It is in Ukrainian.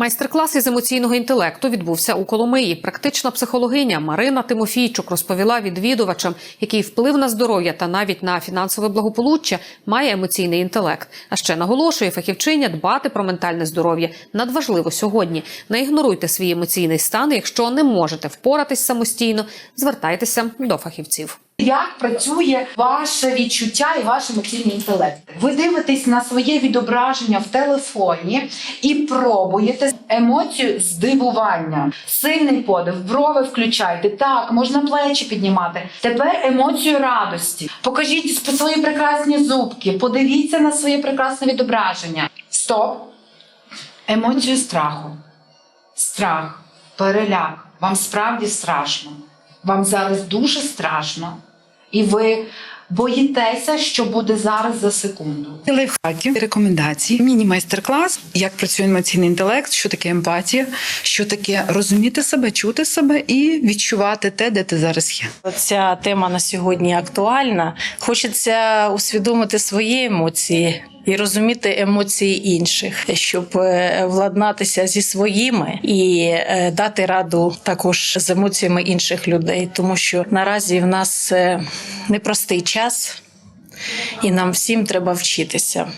Майстер-клас із емоційного інтелекту відбувся у Коломиї. Практична психологиня Марина Тимофійчук розповіла відвідувачам, який вплив на здоров'я та навіть на фінансове благополуччя має емоційний інтелект. А ще наголошує фахівчиня дбати про ментальне здоров'я надважливо сьогодні. Не ігноруйте свій емоційний стан. Якщо не можете впоратись самостійно, звертайтеся до фахівців. Як працює ваше відчуття і ваш емоційний інтелект? Ви дивитесь на своє відображення в телефоні і пробуєте емоцію здивування, сильний подив, брови включайте. Так, можна плечі піднімати. Тепер емоцію радості. Покажіть свої прекрасні зубки, подивіться на своє прекрасне відображення. Стоп. Емоцію страху. Страх, переляк. Вам справді страшно. Вам зараз дуже страшно. І ви боїтеся, що буде зараз за секунду. Лайфхаки, рекомендації, міні-майстер-клас, як працює емоційний інтелект, що таке емпатія, що таке розуміти себе, чути себе і відчувати те, де ти зараз є. Ця тема на сьогодні актуальна. Хочеться усвідомити свої емоції. І розуміти емоції інших, щоб е, владнатися зі своїми і е, дати раду також з емоціями інших людей, тому що наразі в нас е, непростий час, і нам всім треба вчитися.